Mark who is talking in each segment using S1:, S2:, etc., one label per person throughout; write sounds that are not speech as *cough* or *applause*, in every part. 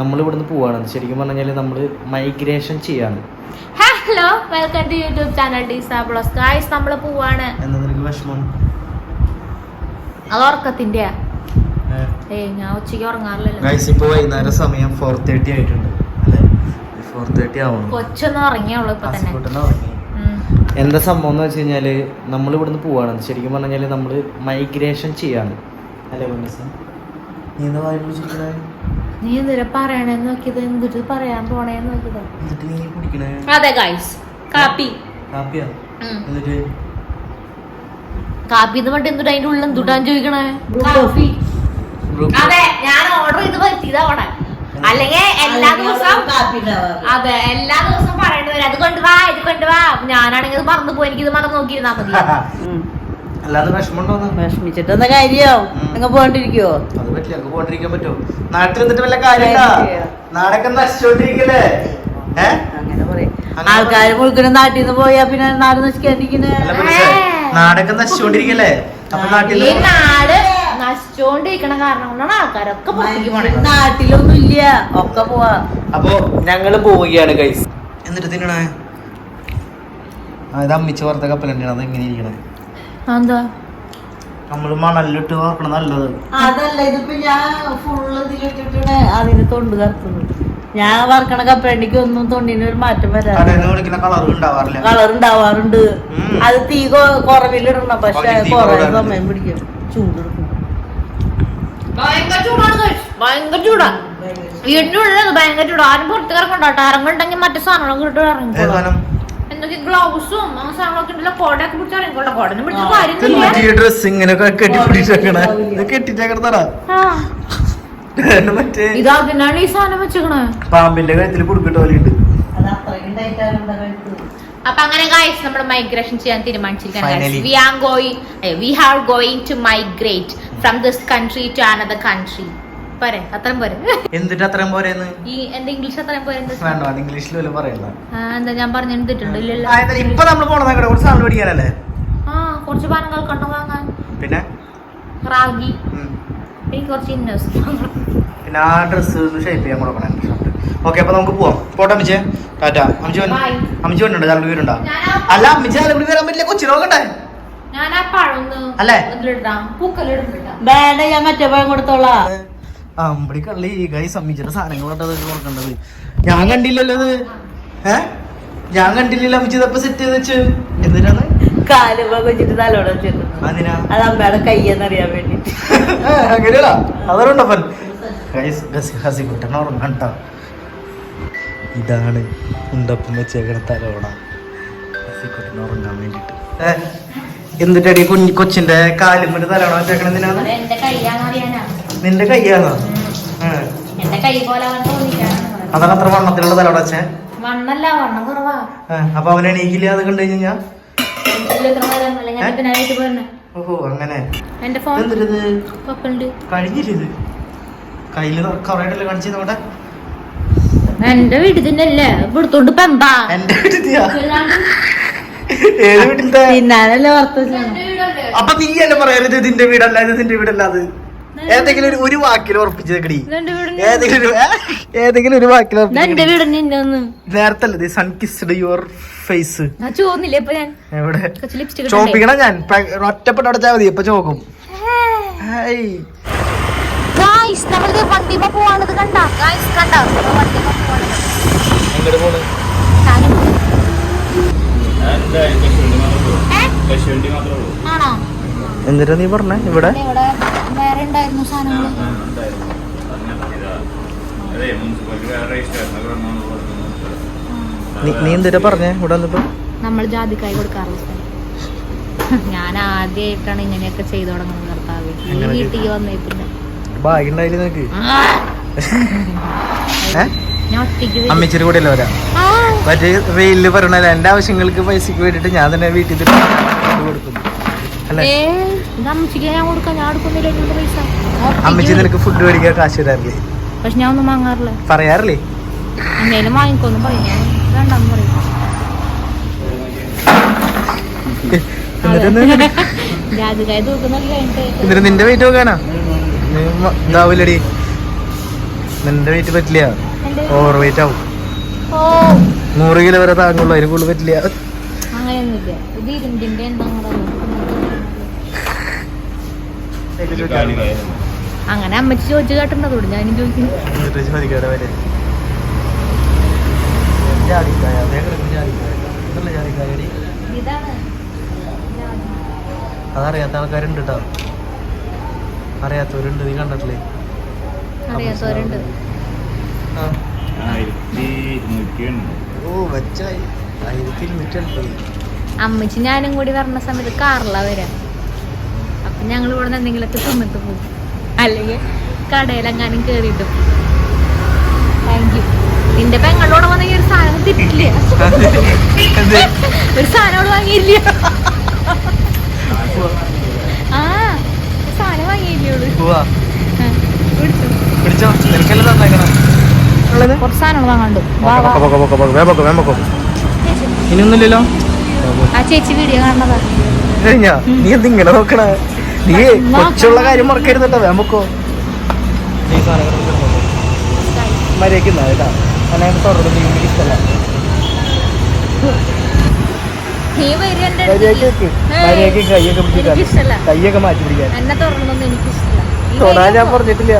S1: നമ്മൾ ഇവിടുന്ന് പോവാണ്. ശരിക്കും പറഞ്ഞാൽ നമ്മൾ മൈഗ്രേഷൻ ചെയ്യാണ്.
S2: Hello welcome to YouTube channel ഡിസ ബ്ലോസ് ഗായ്സ് നമ്മൾ പോവാണ്.
S1: എന്താ നിനക്ക് വിഷമം?
S2: അത് ഉറക്കത്തിന്റെയാ ഏയ് ഞാൻ ഉച്ചയ്ക്ക് ഉറങ്ങാറില്ലല്ലോ.
S1: ഗായ്സ് ഇപ്പോൾ വൈകുന്നേരം സമയം ഫോർ തേർട്ടി ആയിട്ടുണ്ട് അല്ലേ? ഫോർ തേർട്ടി ആവണം.
S2: കൊച്ചൊന്നും ഉറങ്ങിയുള്ളൂ ഇപ്പൊ തന്നെ.
S1: എന്താ സംഭവം എന്ന് വെച്ച് കഴിഞ്ഞാൽ നമ്മൾ ഇവിടുന്ന് പോവാണ്. ശരിക്കും പറഞ്ഞാൽ നമ്മൾ മൈഗ്രേഷൻ ചെയ്യാണ്. അല്ലേ നീ എന്താ വായി പിടിച്ചിരിക്കണേ
S2: നീ എന്തിനാ പറയണേന്ന് നോക്കിയത് എന്തിട്ട് പറയാൻ പോണേന്ന് നോക്കിയത്.
S1: എന്നിട്ട് നീ കുടിക്കണേ?
S2: അതെ ഗൈസ് കാപ്പി.
S1: കാപ്പിയാ? എന്നിട്ട്?
S2: കാപ്പി എന്ന് പറഞ്ഞിട്ട് എന്തുട്ടാ അതിന്റെ ഉള്ളിൽ എന്തുട്ടാൻ ചോദിക്കണേ? കാപ്പി. അതെ ഞാൻ ഓർഡർ ചെയ്ത് പറ്റിയതാ അവിടെ. അല്ലെങ്കിൽ എല്ലാ ദിവസവും അതെ. എല്ലാ ദിവസവും പറയേണ്ടി വരും. അത് കൊണ്ടുവാ ഇത് കൊണ്ടുവാ ഞാനാണെങ്കിൽ ഇത് മറന്നു പോയി എനിക്ക് ഇത് മറന്നു നോക്കിയിരുന്നാ മതി. *laughs*
S1: അല്ലാതെ വിഷമമുണ്ടോന്ന്?
S3: വിഷമിച്ചിട്ടെന്ന കാര്യാവും
S1: ഉം.
S3: നിങ്ങൾ പോണ്ടിരിക്കോ
S1: അത് പറ്റില്ല നമുക്ക് പോണ്ടിരിക്കാൻ പറ്റുമോ നാട്ടിൽ നിന്നിട്ട് വല്ല കാര്യമില്ല? നാടൊക്കെ നശിച്ചോണ്ടിരിക്കല്ലേ?
S3: അങ്ങനെ പറയും.
S1: അങ്ങനെ
S3: ആൾക്കാര് മുഴുക്കനും നാട്ടിൽ നിന്ന് പോയാ പിന്നെ നാട്
S1: നശിക്കാണ്ടിരിക്കുന്നേ. നാടൊക്കെ നശിച്ചോണ്ടിരിക്കല്ലേ? അപ്പൊ നാട്ടിൽ
S2: നാട് നശിച്ചോണ്ടിരിക്കണ കാരണം കൊണ്ടാണ് ആൾക്കാരൊക്കെ പുറത്തേക്ക് പോണേ.
S3: നാട്ടിലൊന്നും ഇല്ല. ഒക്കെ പോവാ.
S1: അപ്പൊ ഞങ്ങൾ പോവുകയാണ് കൈസ് എന്നിട്ട് തിന്നണേ അത് അമ്മിച്ച് വറുത്ത കപ്പലണ്ടിയാണ്. അത് എങ്ങനെ ഇരിക്കണേ?
S2: എന്താ
S1: നമ്മൾ മണലിലിട്ട് വറക്കണം നല്ലത്.
S3: അതല്ല ഇതിപ്പോ ഞാൻ ഫുള്ള് ഇതിലിട്ടിട്ടാണ് അതിന് തൊണ്ട് കറുത്തത് ഞാൻ വറക്കണ കപ്പലണ്ടിക്ക് ഒന്നും തൊണ്ടിന് ഒരു മാറ്റം വരാ
S1: കടയിൽ നിന്ന് വിളിക്കുന്ന കളർ ഉണ്ടാവാറില്ല.
S3: കളർ ഉണ്ടാവാറുണ്ട്. അത് തീ കുറവിലിടണം പക്ഷെ കുറെ. സമയം പിടിക്കും. ചൂടെടുക്കും.
S2: ഭയങ്കര ചൂടാണ്. ഭയങ്കര ചൂടാ. വീടിന്റെ ഉള്ളിൽ ഭയങ്കര ചൂടാ. ആരും പുറത്തേക്ക് ഇറങ്ങണ്ടാട്ടോ ഇറങ്ങണ്ടെങ്കിൽ മറ്റു സാധനങ്ങളും കിട്ടും
S1: ഏതാനും
S2: എന്തൊക്കെ ഗ്ലൗസും ആ സാധനങ്ങളൊക്കെ ഉണ്ടല്ലോ കോടയൊക്കെ പിടിച്ച് ഇറങ്ങിക്കോളാം കോടൊന്നും പിടിച്ച കാര്യമൊന്നുമില്ല
S1: ഈ ഡ്രസ് ഇങ്ങനെ കെട്ടിപ്പിടിച്ചേക്കണേ ഇത് കെട്ടിച്ചേക്കണ *laughs* മറ്റേ
S2: ഇത് അതിനാണ് ഈ സാധനം വെച്ചേക്കണേ.
S1: പാമ്പിന്റെ കഴുത്തിൽ കുടുക്കിട്ട പോലെ ഉണ്ട്
S2: അപ്പൊ അങ്ങനെ ഗായ്സ് നമ്മൾ മൈഗ്രേഷൻ ചെയ്യാൻ തീരുമാനിച്ചിരിക്കുകയാണ്. We are going we have going to migrate from this country to another country പോരെ അത്രയും പോരെ.
S1: എന്നിട്ട് അത്രയും പോരെന്ന്?
S2: ഈ എന്റെ ഇംഗ്ലീഷ് അത്രയും പോരെ എന്താ
S1: വേണ്ട വേണ്ട ഇംഗ്ലീഷിൽ വല്ല പറയണ്ട.
S2: ആ, എന്താ ഞാൻ പറഞ്ഞു എടുത്തിട്ടുണ്ട് ഇല്ലല്ലോ
S1: ആ, എന്താ ഇപ്പൊ നമ്മൾ പോണത് അങ്ങോട്ട് കുറച്ച് സാധനം പിടിക്കാനല്ലേ
S2: ആ കുറച്ച് പാനങ്ങൾ കണ്ടു വാങ്ങാൻ.
S1: പിന്നെ?
S2: റാഗി.
S1: ഉം.
S2: എനിക്ക് കുറച്ച് ഇന്നേഴ്സ്.
S1: പിന്നെ ആ ഡ്രസ്സ് ഒന്ന് ഷേപ്പ് ചെയ്യാൻ കൊടുക്കണം ഓക്കെ അപ്പൊ നമുക്ക് പോവാം. പോട്ടെ അമ്മച്ചേ ടാറ്റ. അമ്മച്ചി വന്ന്
S2: Bye.
S1: അമ്മച്ചി വന്നിട്ടുണ്ട് ചാലക്കുടി വരുന്നുണ്ടോ
S2: ഞാൻ
S1: അല്ല അമ്മച്ചി ചാലക്കുടി വരാൻ പറ്റില്ല കൊച്ചിനെ നോക്കണ്ടേ?
S2: ഞാൻ ആ പഴമൊന്ന്
S1: അല്ലേ?
S3: വേണ്ട ഞാൻ മറ്റേ പഴം കൊടുത്തോളാം.
S1: അമ്പടി കള്ളി കൈ സമ്മിച്ചിട്ട് സാധനങ്ങളോട്ടത് കൊടുക്കേണ്ടത്? ഞാൻ കണ്ടില്ലല്ലോ ഇത് ഏ? ഞാൻ കണ്ടില്ലല്ലോ അമ്മച്ചി ഇതപ്പൊ സെറ്റ് ചെയ്ത് വെച്ച്. എന്തിനാണ്?
S3: കാലുമ്പോ വെച്ചിട്ട് തലോടെ വെച്ചിട്ടുണ്ട്
S1: അതിനാ?
S3: അത് അമ്മയുടെ കയ്യെന്നറിയാൻ വേണ്ടിട്ട്. *laughs*
S1: അങ്ങനെയല്ല. അതുകൊണ്ടപ്പൻ ഹസിക്കുട്ടൻ ഉറങ്ങണ്ട ഇതാണ് ഉണ്ടപ്പം വെച്ചേക്കണ തലോട. ഹസിക്കുട്ടൻ ഉറങ്ങാൻ വേണ്ടിട്ട്. എന്നിട്ടടി കുഞ്ഞി കൊച്ചിന്റെ കൊണ്ട് തലോട
S2: വെച്ചേക്കണെന്തിനാണ് എന്റെ കൈയാന്ന് അറിയാനാ.
S1: നിന്റെ
S2: കൈയാണ്?
S1: അതാണ് അത്ര വണ്ണത്തിലുള്ള തലോട അടച്ചേ
S2: വണ്ണല്ല വണ്ണം കുറവാ.
S1: ആ, അപ്പൊ അവൻ എണീക്കില്ല അത് കണ്ടു കഴിഞ്ഞാ ഓഹോ അങ്ങനെ. കഴിഞ്ഞില്ല കയ്യിൽ കൊറേട്ടല്ലേ കാണിച്ചു നോട്ടെ
S2: എന്റെ വീട്ടിൽ അല്ലേ ഇവിടുത്തോണ്ട് പെമ്പാ
S1: എന്റെ വീട്ടിൽ ഏത് വീട്ടിലത്തെ? അപ്പൊ നീ എന്നെ പറയരുത് ഇതിന്റെ വീടല്ല ഇത് നിന്റെ വീടല്ല അത്? ഏതെങ്കിലും ഒരു ഒരു വാക്കിൽ
S2: വീട്
S1: ഏതെങ്കിലും ഒരു ഏ? ഏതെങ്കിലും ഒരു വാക്കിൽ നേരത്തെ അല്ലേ സൺ കിസ്ഡ് യുവർ ഫേസ് എവിടെ? ചോപ്പിക്കണം ഞാൻ. ഒറ്റപ്പെട്ട് അടച്ചാൽ മതി ഇപ്പൊ ചോക്കും.
S2: നമ്മളിത് വണ്ടിമ പോവാണത് കണ്ട? കണ്ട? വണ്ടിമ പോവാണത്
S1: എന്തിനാ നീ പറഞ്ഞ? ഇവിടെ
S2: ഉണ്ടായിരുന്നു സാധനങ്ങൾ
S1: നീ- എന്തിനാ പറഞ്ഞേ? ഇവിടെ
S2: നമ്മൾ ജാതിക്കായി കൊടുക്കാറുണ്ട് ഞാൻ ആദ്യമായിട്ടാണ് ഇങ്ങനെയൊക്കെ ചെയ്തു തുടങ്ങുന്നത് കർത്താവ്. ഈ? വീട്ടിൽ വന്നേ പിന്നെ.
S1: അമ്മച്ചിരി കൂടെ അല്ലേ വരാം. മറ്റേ വെയിലിൽ പറഞ്ഞാൽ എന്റെ ആവശ്യങ്ങൾക്ക് പൈസക്ക് വേണ്ടിട്ട് ഞാൻ തന്നെ വീട്ടിൽ കൊടുക്കുന്നു.
S2: അമ്മച്ചിക്ക് ഞാൻ കൊടുക്കാം. ഞാൻ എടുക്കുന്നില്ല എന്നോട് പൈസ. ഞാൻ
S1: അമ്മച്ചി നിനക്ക് ഫുഡ് മേടിക്കാൻ കാശ് തരാറില്ലേ?
S2: പക്ഷെ ഞാൻ ഒന്നും വാങ്ങാറില്ല.
S1: പറയാറില്ലേ?
S2: എന്തേലും വാങ്ങിക്കോന്നും പറയും. വേണ്ടെന്ന് പറയും.
S1: എന്നിട്ട് *laughs* നിന്റെ വെയിറ്റ് നോക്കാനാ? നിന്റെ വെയിറ്റ് പറ്റില്ല. ഓവർ വെയിറ്റ് ആവും. നൂറ് കിലോ വരെ താങ്ങുള്ളൂ. അതിന് കൂടുതൽ പറ്റില്ല.
S2: അങ്ങനെയൊന്നുമില്ല. ഇത് ഇരുമ്പിന്റെ എന്താ അങ്ങനെ അമ്മച്ചി ചോദിച്ചു കേട്ടിട്ടുണ്ടോ ഞാൻ ചോദിക്കുന്നു.
S1: അതറിയാത്ത ആൾക്കാരുണ്ട് കേട്ടോ അറിയാത്തവരുണ്ട് നീ കണ്ടിട്ടില്ലേ?
S2: അറിയാത്തവരുണ്ട്.
S1: ഓ വെച്ചായി. ആയിരത്തി ഇരുന്നൂറ്റി എൺപത്
S2: അമ്മച്ചി ഞാനും കൂടി പറഞ്ഞ സമയത്ത് കാറിലാ വരാം. ഞങ്ങൾ ഇവിടെ നിന്ന് എന്തെങ്കിലുമൊക്കെ തിന്നിട്ട് പോകും. അല്ലെങ്കിൽ കടയിലെങ്ങാനും കേറിയിട്ട്. താങ്ക് യു നിന്റെ പെങ്ങളോട് വന്നെങ്കിൽ ഒരു സാധനം തിരില്ല ഒരു സാധനം വാങ്ങിയില്ല? ആ സാധനം പിടിച്ചോ.
S1: നിനക്കല്ലേ തന്നേക്കണം?
S2: കുറച്ച് സാധനങ്ങൾ വാങ്ങാണ്ട്.
S1: ഇനിയൊന്നുമില്ലല്ലോ?
S2: ആ ചേച്ചി വീഡിയോ കാണുന്നതാ.
S1: നീ എന്തിങ്ങനെ നോക്കണേ? നീ കൊച്ചുള്ള കാര്യം മറക്കരുതല്ലോ വേഗം പൊക്കോ നീ കേട്ടാ തുറന്നു എനിക്ക് ഇഷ്ടമല്ല കൈയൊക്കെ മാറ്റി പിടിക്കാൻ. തൊടാൻ ഞാൻ പറഞ്ഞിട്ടില്ല.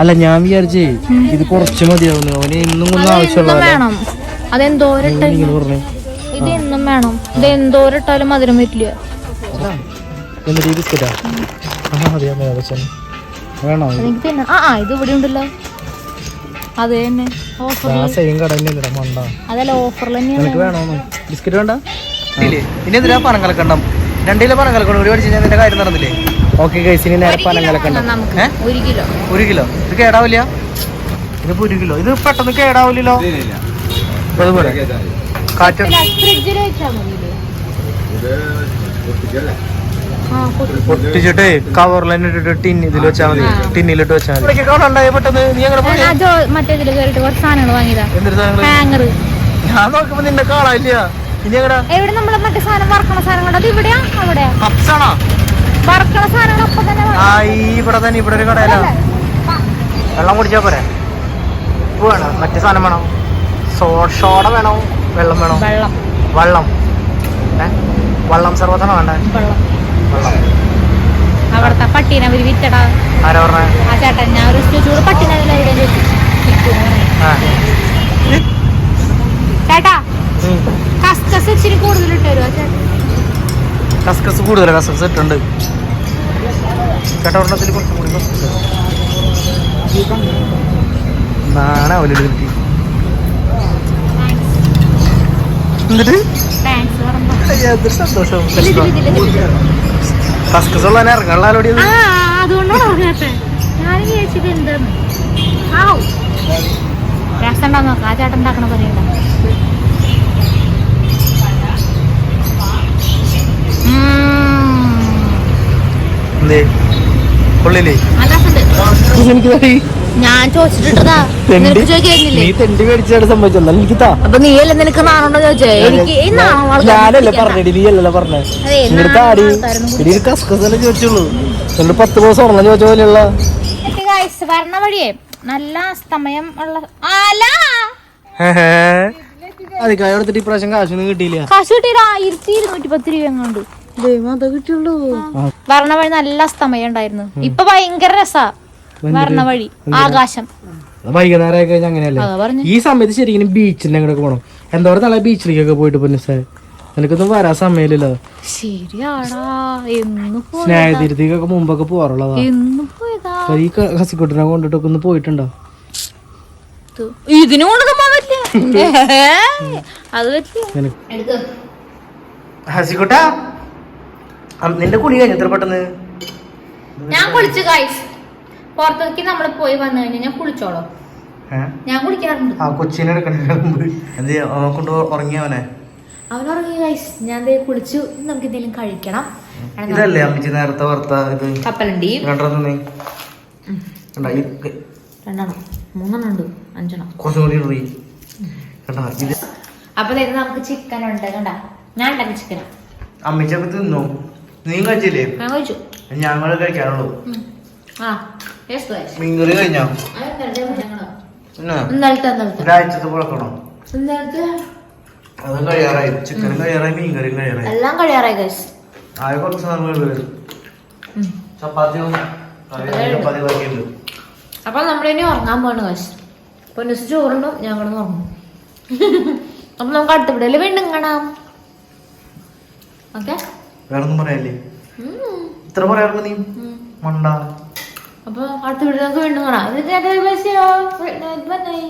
S1: അല്ല ഞാൻ വിചാരിച്ചേ ഇത് കുറച്ച് മതിയാവുന്നു. അവന് ഇന്നും ഒന്നും ആവശ്യമുള്ള
S2: അതെന്തോരട്ടെ എന്നും വേണം. ഇത് എന്തോരിട്ടാലും മധുരം വരില്ല.
S1: എന്നിട്ട് ഈ ബിസ്ക്കറ്റാ ആ അതെയാ മേവച്ചൻ വേണോ ഇത്?
S2: എനിക്ക് തിന്നാം. ആ ആ ഇത് ഇവിടെ ഉണ്ടല്ലോ. അത് തന്നെ.
S1: സെയിം കട തന്നെ മണ്ട.
S2: അതല്ല ഓഫറിൽ തന്നെയാണ്.
S1: വേണോ ബിസ്ക്കറ്റ് വേണ്ട? ഇനി എന്തിനാ പനം കലക്കണ്ടം? രണ്ടിലെ പനം കലക്കണം? ഒരു പഠിച്ച് ഞാൻ നിന്റെ കാര്യം നടന്നില്ലേ? ഓക്കെ കൈസ് ഇനി നേരെ പനം കലക്കണ്ടം?
S2: ഒരു കിലോ.
S1: ഒരു കിലോ? ഇത് കേടാവില്ല? ഇതിപ്പോ ഒരു കിലോ. ഇത് പെട്ടെന്ന് കേടാവില്ലല്ലോ? അതുപോലെ കാറ്റ്
S2: ഫ്രിഡ്ജിൽ വെച്ചാൽ പൊട്ടി
S1: പൊട്ടിച്ചിട്ട് കവറിൽ തന്നെ ഇട്ടിട്ട് ടിൻ ഇതിൽ വെച്ചാൽ മതി. ടിന്നിലിട്ട് വെച്ചാൽ മതി. കാണണ്ടായ പെട്ടെന്ന് നീ എങ്ങനെ പോയി.
S2: ആ, ജോ മറ്റേ ഇതിൽ കയറിയിട്ട് കുറച്ച് സാധനങ്ങൾ വാങ്ങിയതാ.
S1: എന്തൊരു സാധനങ്ങൾ?
S2: ഹാങ്ങർ
S1: ഞാൻ നോക്കുമ്പോ നിന്നെ കാണാനില്ല. ഇനി എങ്ങടാ?
S2: എവിടെ നമ്മൾ മറ്റേ സാധനം വറക്കണ സാധനങ്ങൾ അത് ഇവിടെയാ? അവിടെയാ?
S1: പപ്സാണോ
S2: വറക്കണ സാധനങ്ങൾ അപ്പൊ തന്നെ
S1: ആ ഈ ഇവിടെ തന്നെ ഇവിടെ ഒരു കടയില. വെള്ളം കുടിച്ചാ പോരെ? വേണോ? മറ്റേ സാധനം വേണോ? സോഡ വേണോ? വെള്ളം വേണോ?
S2: വെള്ളം.
S1: വെള്ളം. വെള്ളം സർവത്തണോ വേണ്ടേ?
S2: വെള്ളം. അവിടുത്തെ പട്ടീനെ അവർ വിറ്റടാ. ആ ചേട്ടൻ ഞാൻ ഒരു ചൂട് പട്ടീനെ ചേട്ടാ. കസ്കസ് ഇച്ചിരി കൂടുതൽ ചേട്ടാ
S1: കസ്കസ് കൂടുതൽ കസ്കസ് ഇട്ടുണ്ട്. ചേട്ടാ ഒരെണ്ണത്തിൽ കുറച്ചും കൂടി കസ്കസ് നാണാവല്ലേ കിട്ടി. എന്നിട്ട്? സന്തോഷം. കസ്കസ് ഉള്ള ഇറങ്ങാലോടി
S2: ആ അതുകൊണ്ടാണ് പറഞ്ഞേ ഞാൻ വിചാരിച്ചത് എന്തെന്ന് ആവു രസം ഉണ്ടാവും നോക്കാം ആ ചേട്ടൻ ഉണ്ടാക്കണ പറയണ്ട. ഞാൻ ചോദിച്ചിട്ടാ
S1: തെണ്ടി.
S2: നിനക്ക് ചോദിക്കുന്നില്ലേ
S1: നീ തെണ്ടി മേടിച്ചാണ് സംഭവിച്ചല്ല എനിക്ക് താ.
S2: അപ്പൊ നീ അല്ലേ നിനക്ക് നാണുണ്ടോ ചോദിച്ചേ? എനിക്ക് ഈ നാണം ആൾക്കാര്
S1: ഞാനല്ലേ പറഞ്ഞേ നീ അല്ലല്ലോ പറഞ്ഞേ? ആടി
S2: നാണം
S1: താടി.
S2: ആൾക്കാരൊന്നും
S1: ഇനി കസ്കസ് തന്നെ ചോദിച്ചുള്ളൂ. എന്നിട്ട് പത്ത് ദിവസം ഉറങ്ങാൻ ചോദിച്ച പോലെയുള്ള.
S2: വരണ വഴിയേ. നല്ല അസ്തമയം ഉള്ള അല്ല
S1: അതിക്കായ എടുത്തിട്ട് ഇപ്രാവശ്യം കാശൊന്നും കിട്ടിയില്ല.
S2: കാശ് കിട്ടിയില്ല. ആയിരത്തി ഇരുന്നൂറ്റി പത്ത് രൂപ എങ്ങാണ്ട്.
S3: അതേ കിട്ടുള്ളൂ
S2: വരണ വഴി നല്ല അസ്തമയം ഉണ്ടായിരുന്നു. ഇപ്പൊ ഭയങ്കര രസാ. വരണ വഴി ആകാശം.
S1: വൈകുന്നേരം ആയി കഴിഞ്ഞാൽ അങ്ങനെയല്ലേ? ഈ സമയത്ത് ശരിക്കും ബീച്ചിന്റെ അങ്ങോട്ടൊക്കെ പോകണം പറയുക നാളെ ബീച്ചിലേക്കൊക്കെ പോയിട്ട് പിന്നെ സാർ നിനക്കൊന്നും വരാൻ സമയമില്ലല്ലോ. സ്നേഹതീരത്തേക്കൊക്കെ മുമ്പൊക്കെ അപ്പൊ ഈ ഹസിക്കുട്ടിനെ കൊണ്ടിട്ടൊക്കെ ഒന്ന് പോയിട്ടുണ്ടോ?
S2: ഇതിനും
S1: ഹസിക്കുട്ടാ നിന്റെ കുളി കഴിഞ്ഞത്ര പെട്ടെന്ന്?
S2: ഞാൻ കുളിച്ചു ഗൈസ് പുറത്തേക്ക് നമ്മൾ പോയി വന്നു കഴിഞ്ഞാൽ ഞാൻ കുളിച്ചോളൂ? ഞാൻ കുളിക്കാറുണ്ട്.
S1: ആ കൊച്ചിനെ എടുക്കണ മുമ്പ് എന്ത് ചെയ്യാ? അവനെ കൊണ്ട് ഉറങ്ങിയവനെ
S2: അവൻ ഉറങ്ങി ഗൈസ് ഞാൻ കുളിച്ചു. നമുക്ക് എന്തെങ്കിലും കഴിക്കണം.
S1: ഇതല്ലേ അമ്മച്ചി നേരത്തെ വറുത്ത ഇത്?
S2: കപ്പലണ്ടി.
S1: രണ്ടെണ്ണം നീ കണ്ടാ? ഇത്
S2: രണ്ടെണ്ണം. മൂന്നെണ്ണം ഉണ്ട്. അഞ്ചെണ്ണം.
S1: കുറച്ചും കൂടി ഇടറി കണ്ടാ? ഇത്
S2: അപ്പൊ ഇത് നമുക്ക് ചിക്കൻ ഉണ്ട്. കണ്ടാ? ഞാൻ ഉണ്ടാക്കി ചിക്കനാ
S1: അമ്മച്ചൊക്കെ തിന്നു? നീ കഴിച്ചില്ലേ?
S2: ഞാൻ കഴിച്ചു.
S1: ഞങ്ങൾ കഴിക്കാറുള്ളൂ.
S2: ആ.
S1: മീൻകറി കഴിഞ്ഞോ? ഒരാഴ്ചത്തെ അതും കഴിയാറായി. ചിക്കനും കഴിയാറായി കഴിയാറായി.
S2: എല്ലാം കഴിയാറായി ഗൈസ്
S1: ആകെ കുറച്ച് ചപ്പാത്തി ബാക്കിയുണ്ട്.
S2: അപ്പൊ നമ്മളിനി ഉറങ്ങാൻ പോണ് കാശ് പൊന്നിസ് ചോറുണ്ടും ഞങ്ങളും ഉറങ്ങും. *laughs* അപ്പൊ നമുക്ക് അടുത്ത വിടൽ വീണ്ടും കാണാം. ഓക്കെ?
S1: വേറൊന്നും പറയാല്ലേ ഇത്ര പറയാറുണ്ട് നീ? മണ്ട.
S2: അപ്പൊ അടുത്ത വീഡിയോ വീണ്ടും കാണാം ബൈ